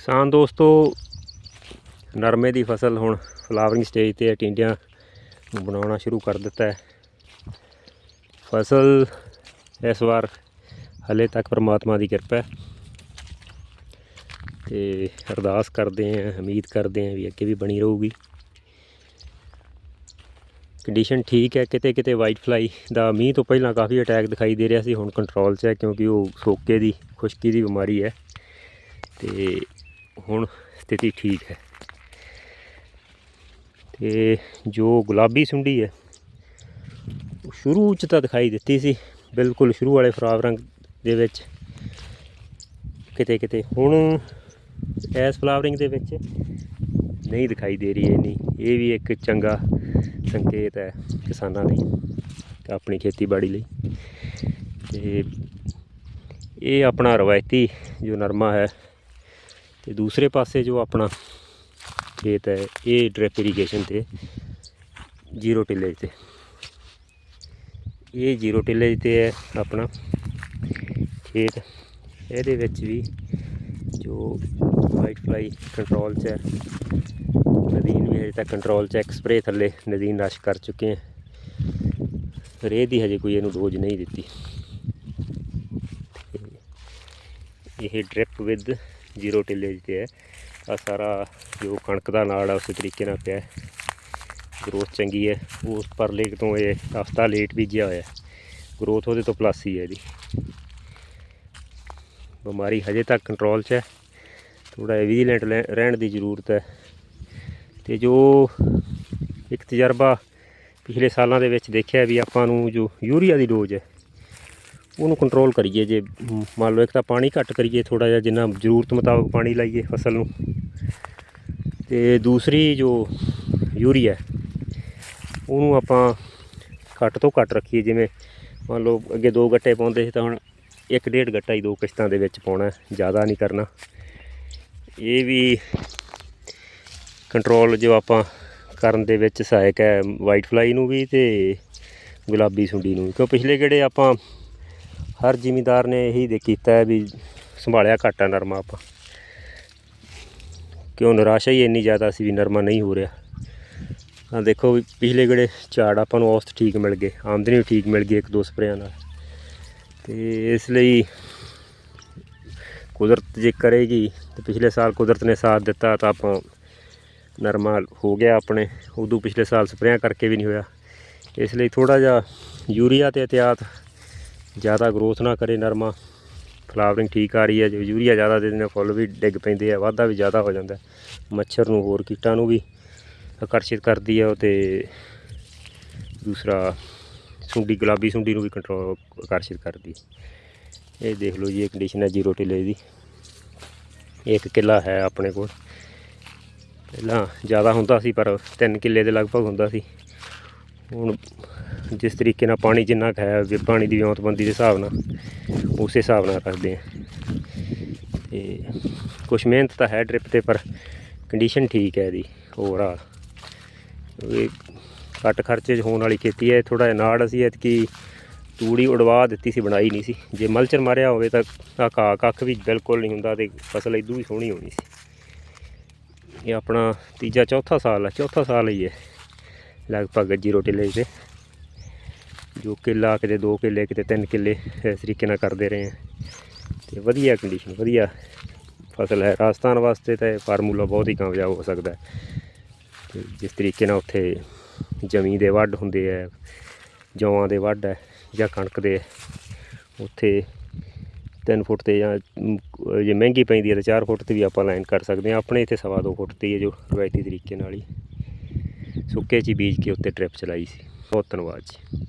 ਕਿਸਾਨ ਦੋਸਤੋ, ਨਰਮੇ ਦੀ ਫਸਲ ਹੁਣ ਫਲਾਵਰਿੰਗ ਸਟੇਜ ਤੇ ਹੈ, ਟਿੰਡਿਆਂ ਨੂੰ ਬਣਾਉਣਾ ਸ਼ੁਰੂ ਕਰ ਦਿੱਤਾ ਹੈ। ਫਸਲ ਇਸ ਵਾਰ ਹਲੇ ਤੱਕ ਪਰਮਾਤਮਾ ਦੀ ਕਿਰਪਾ ਹੈ। ਤੇ ਅਰਦਾਸ ਕਰਦੇ ਹਾਂ, ਉਮੀਦ ਕਰਦੇ ਹਾਂ ਵੀ ਅੱਗੇ ਵੀ ਬਣੀ ਰਹੂਗੀ। ਕੰਡੀਸ਼ਨ ਠੀਕ ਹੈ, ਕਿਤੇ ਕਿਤੇ ਵਾਈਟ ਫਲਾਈ ਦਾ ਮੀਂਹ ਤੋਂ ਪਹਿਲਾਂ ਕਾਫੀ ਅਟੈਕ ਦਿਖਾਈ ਦੇ ਰਿਹਾ ਸੀ, ਹੁਣ ਕੰਟਰੋਲ 'ਚ ਹੈ, ਕਿਉਂਕਿ ਉਹ ਸੋਕੇ ਦੀ, ਖੁਸ਼ਕੀ ਦੀ ਬਿਮਾਰੀ ਹੈ। ਤੇ ਹੁਣ ਸਥਿਤੀ ਠੀਕ ਹੈ। ਤੇ ਜੋ ਗੁਲਾਬੀ ਸੁੰਡੀ ਹੈ, ਉਹ ਸ਼ੁਰੂ ਚ ਤਾਂ ਦਿਖਾਈ ਦਿੱਤੀ ਸੀ, ਬਿਲਕੁਲ ਸ਼ੁਰੂ ਵਾਲੇ ਫਰਾਵ ਰੰਗ ਦੇ ਵਿੱਚ। ਕਿਤੇ ਕਿਤੇ ਹੁਣ ਇਸ ਫਲਾਵਰਿੰਗ ਦੇ ਵਿੱਚ ਨਹੀਂ ਦਿਖਾਈ ਦੇ ਰਹੀ ਇੰਨੀ। ਇਹ ਵੀ ਇੱਕ ਚੰਗਾ ਸੰਕੇਤ ਹੈ ਕਿਸਾਨਾਂ ਲਈ ਆਪਣੀ ਖੇਤੀਬਾੜੀ ਲਈ। ਤੇ ਇਹ ਆਪਣਾ ਰਵਾਇਤੀ ਜੋ ਨਰਮਾ ਹੈ ਤੇ ਦੂਸਰੇ ਪਾਸੇ ਜੋ ਆਪਣਾ ਖੇਤ ਹੈ, ਇਹ ਡ੍ਰਿਪ ਇਰੀਗੇਸ਼ਨ ਤੇ, ਜ਼ੀਰੋ ਟਿਲੇਜ ਤੇ। ਇਹ ਜ਼ੀਰੋ ਟਿਲੇਜ ਤੇ ਹੈ ਆਪਣਾ ਖੇਤ। ਇਹਦੇ ਵਿੱਚ ਵੀ ਜੋ ਵਾਈਟ ਫਲਾਈ ਕੰਟਰੋਲ 'ਚ ਹੈ, ਨਦੀਨ ਵੀ ਹਜੇ ਤੱਕ ਕੰਟਰੋਲ 'ਚ ਹੈ ਥੱਲੇ ਨਦੀਨ ਰਸ਼ ਕਰ ਚੁੱਕੇ ਹੈ। ਰੇਹ ਦੀ ਹਜੇ ਕੋਈ ਇਹਨੂੰ ਡੋਜ਼ ਨਹੀਂ ਦਿੱਤੀ। ਇਹ ਡ੍ਰਿਪ ਵਿਦ ਜ਼ੀਰੋ ਟਿਲੇਜ ਤੇ ਹੈ। ਆ ਸਾਰਾ ਜੋ ਕਣਕ ਦਾ ਨਾੜ ਆ, ਉਸੇ ਤਰੀਕੇ ਨਾਲ ਪਿਆ ਗਰੋਥ ਚੰਗੀ ਹੈ। ਉਸ ਪਰਲੇ ਤੋਂ ਇਹ ਹਫਤਾ ਲੇਟ ਬੀਜਿਆ ਹੋਇਆ ਗਰੋਥ ਉਹਦੇ ਤੋਂ ਪਲੱਸ ਹੀ ਹੈ ਇਹਦੀ। ਬਿਮਾਰੀ ਹਜੇ ਤੱਕ ਕੰਟਰੋਲ 'ਚ ਹੈ। ਥੋੜਾ ਵਿਜੀਲੈਂਟ ਰਹਿਣ ਦੀ ਜ਼ਰੂਰਤ ਹੈ। ਤੇ ਜੋ ਇੱਕ ਤਜਰਬਾ ਪਿਛਲੇ ਸਾਲਾਂ ਦੇ ਵਿੱਚ ਦੇਖਿਆ ਵੀ ਆਪਾਂ ਨੂੰ ਜੋ ਯੂਰੀਆ ਦੀ ਡੋਜ਼ ਹੈ ਉਹਨੂੰ ਕੰਟਰੋਲ ਕਰੀਏ ਜੇ, ਮੰਨ ਲਓ ਇੱਕ ਤਾਂ ਪਾਣੀ ਘੱਟ ਕਰੀਏ ਥੋੜਾ ਜਿਹਾ, ਜਿੰਨਾ ਜ਼ਰੂਰਤ ਮੁਤਾਬਕ ਪਾਣੀ ਲਾਈਏ ਫਸਲ ਨੂੰ ਤੇ ਦੂਸਰੀ ਜੋ ਯੂਰੀਆ, ਉਹਨੂੰ ਆਪਾਂ ਘੱਟ ਤੋਂ ਘੱਟ ਰੱਖੀਏ, ਜਿਵੇਂ ਮੰਨ ਲਓ ਅੱਗੇ ਦੋ ਗੱਟੇ ਪਾਉਂਦੇ ਸੀ ਤਾਂ ਹੁਣ ਇੱਕ ਡੇਢ ਗੱਟਾ ਹੀ ਦੋ ਕਿਸ਼ਤਾਂ ਦੇ ਵਿੱਚ ਪਾਉਣਾ, ਜ਼ਿਆਦਾ ਨਹੀਂ ਕਰਨਾ ਇਹ ਵੀ ਕੰਟਰੋਲ ਜੋ ਆਪਾਂ ਕਰਨ ਦੇ ਵਿੱਚ ਸਹਾਇਕ ਹੈ ਵਾਈਟ ਫਲਾਈ ਨੂੰ ਵੀ ਤੇ ਗੁਲਾਬੀ ਸੁੰਡੀ ਨੂੰ ਵੀ। ਕਿਉਂ ਪਿਛਲੇ ਕਿਹੜੇ ਆਪਾਂ ਹਰ ਜ਼ਿਮੀਂਦਾਰ ਨੇ ਇਹੀ ਦੇ ਕੀਤਾ ਹੈ ਵੀ ਸੰਭਾਲਿਆ ਘੱਟ ਹੈ ਨਰਮਾ ਆਪਾਂ। ਕਿਉਂ ਨਿਰਾਸ਼ਾ ਹੀ ਇੰਨੀ ਜ਼ਿਆਦਾ ਸੀ ਵੀ ਨਰਮਾ ਨਹੀਂ ਹੋ ਰਿਹਾ। ਆ ਦੇਖੋ ਵੀ ਪਿਛਲੇ ਗੇੜੇ ਝਾੜ ਆਪਾਂ ਨੂੰ ਔਸਤ ਠੀਕ ਮਿਲ ਗਏ, ਆਮਦਨੀ ਵੀ ਠੀਕ ਮਿਲ ਗਈ ਇੱਕ ਦੋ ਸਪਰੇਆਂ ਨਾਲ। ਤੇ ਇਸ ਲਈ ਕੁਦਰਤ ਜੇ ਕਰੇਗੀ ਤੇ ਪਿਛਲੇ ਸਾਲ ਕੁਦਰਤ ਨੇ ਸਾਥ ਦਿੱਤਾ ਤਾਂ ਆਪਾਂ ਨਰਮਾ ਹੋ ਗਿਆ ਆਪਣੇ, ਉਦੋਂ ਪਿਛਲੇ ਸਾਲ ਸਪਰੇਆਂ ਕਰਕੇ ਵੀ ਨਹੀਂ ਹੋਇਆ। ਇਸ ਲਈ ਥੋੜਾ ਜਿਹਾ ਯੂਰੀਆ ਤੇ ਇhtiyਾਤ ਜ਼ਿਆਦਾ ਗਰੋਥ ਨਾ ਕਰੇ ਨਰਮਾ। ਫਲਾਵਰਿੰਗ ਠੀਕ ਆ ਰਹੀ ਹੈ, ਜੇ ਯੂਰੀਆ ਜ਼ਿਆਦਾ ਦੇ ਦਿੰਦੇ ਫੁੱਲ ਵੀ ਡਿੱਗ ਪੈਂਦੇ ਆ, ਵਾਧਾ ਵੀ ਜ਼ਿਆਦਾ ਹੋ ਜਾਂਦਾ। ਮੱਛਰ ਨੂੰ ਹੋਰ ਕੀਟਾਂ ਨੂੰ ਵੀ ਆਕਰਸ਼ਿਤ ਕਰਦੀ ਹੈ ਉਹ ਤੇ ਦੂਸਰਾ ਸੁੰਡੀ, ਗੁਲਾਬੀ ਸੁੰਡੀ ਨੂੰ ਵੀ ਕੰਟਰੋਲ ਆਕਰਸ਼ਿਤ ਕਰਦੀ। ਇਹ ਦੇਖ ਲਓ ਜੀ, ਇਹ ਕੰਡੀਸ਼ਨ ਹੈ ਜ਼ੀਰੋ ਟਿਲੇ ਦੀ ਇੱਕ ਕਿੱਲਾ ਹੈ ਆਪਣੇ ਕੋਲ। ਪਹਿਲਾਂ ਜ਼ਿਆਦਾ ਹੁੰਦਾ ਸੀ, ਪਰ 3 ਕਿੱਲੇ ਦੇ ਲਗਭਗ ਹੁੰਦਾ ਸੀ। ਹੁਣ ਜਿਸ ਤਰੀਕੇ ਨਾਲ ਪਾਣੀ ਜਿੰਨਾ ਖਾਇਆ ਹੈ, ਵੀ ਪਾਣੀ ਦੀ ਵਿਉਂਤਬੰਦੀ ਦੇ ਹਿਸਾਬ ਨਾਲ, ਉਸੇ ਹਿਸਾਬ ਨਾਲ ਰੱਖਦੇ ਆ ਤੇ ਕੁਝ ਮਿਹਨਤ ਤਾਂ ਹੈ ਡ੍ਰਿਪ ਤੇ, ਪਰ ਕੰਡੀਸ਼ਨ ਠੀਕ ਹੈ ਇਹਦੀ ਓਵਰਆਲ ਇਹ ਘੱਟ ਖਰਚੇ 'ਚ ਹੋਣ ਵਾਲੀ ਖੇਤੀ ਹੈ ਥੋੜਾ ਜਿਹਾ ਨਾੜ ਅਸੀਂ ਐਤਕੀ ਤੂੜੀ ਉਡਵਾ ਦਿੱਤੀ ਸੀ, ਬਣਾਈ ਨਹੀਂ ਸੀ। ਜੇ ਮਲਚਰ ਮਾਰਿਆ ਹੋਵੇ ਤਾਂ ਆਹ ਘਾਹ ਕੱਖ ਵੀ ਬਿਲਕੁਲ ਨਹੀਂ ਹੁੰਦਾ ਤੇ ਫਸਲ ਇਦੋਂ ਵੀ ਸੋਹਣੀ ਹੋਣੀ ਸੀ। ਇਹ ਆਪਣਾ ਤੀਜਾ ਚੌਥਾ ਸਾਲ ਹੈ ਚੌਥਾ ਸਾਲ ਹੀ ਹੈ। ਲਗਭਗ ਜੀਰੋ ਟਿਲੇ ਤੇ। ਜੋ ਕਿੱਲਾ ਕਿਤੇ 2 ਕਿੱਲੇ, ਕਿਤੇ 3 ਕਿੱਲੇ ਇਸ ਤਰੀਕੇ ਨਾਲ ਕਰਦੇ ਰਹੇ ਹਾਂ। ਤੇ ਵਧੀਆ ਕੰਡੀਸ਼ਨ ਵਧੀਆ ਫਸਲ ਹੈ। ਰਾਜਸਥਾਨ ਵਾਸਤੇ ਤਾਂ ਇਹ ਫਾਰਮੂਲਾ ਬਹੁਤ ਹੀ ਕਾਮਯਾਬ ਹੋ ਸਕਦਾ ਹੈ। ਤੇ ਜਿਸ ਤਰੀਕੇ ਨਾਲ ਉੱਥੇ ਜ਼ਮੀਨ ਦੇ ਵੱਢ ਹੁੰਦੇ ਹੈ, ਜੌਆਂ ਦੇ ਵੱਢ ਹੈ ਜਾਂ ਕਣਕ ਦੇ, ਉੱਥੇ 3 ਫੁੱਟ ਤੇ ਜਾਂ ਜੇ ਮਹਿੰਗੀ ਪੈਂਦੀ ਹੈ ਤਾਂ 4 ਫੁੱਟ ਤੇ ਵੀ ਆਪਾਂ ਲਾਈਨ ਕਰ ਸਕਦੇ ਹਾਂ। ਆਪਣੇ ਇੱਥੇ ਸਵਾ ਦੋ ਫੁੱਟ ਤੇ ਹੀ ਹੈ ਜੋ ਰਵਾਇਤੀ ਤਰੀਕੇ ਨਾਲ ਹੀ। ਸੁੱਕੇ 'ਚ ਹੀ ਬੀਜ ਕੇ ਉੱਤੇ ਟ੍ਰਿਪ ਚਲਾਈ ਸੀ। ਬਹੁਤ ਧੰਨਵਾਦ ਜੀ।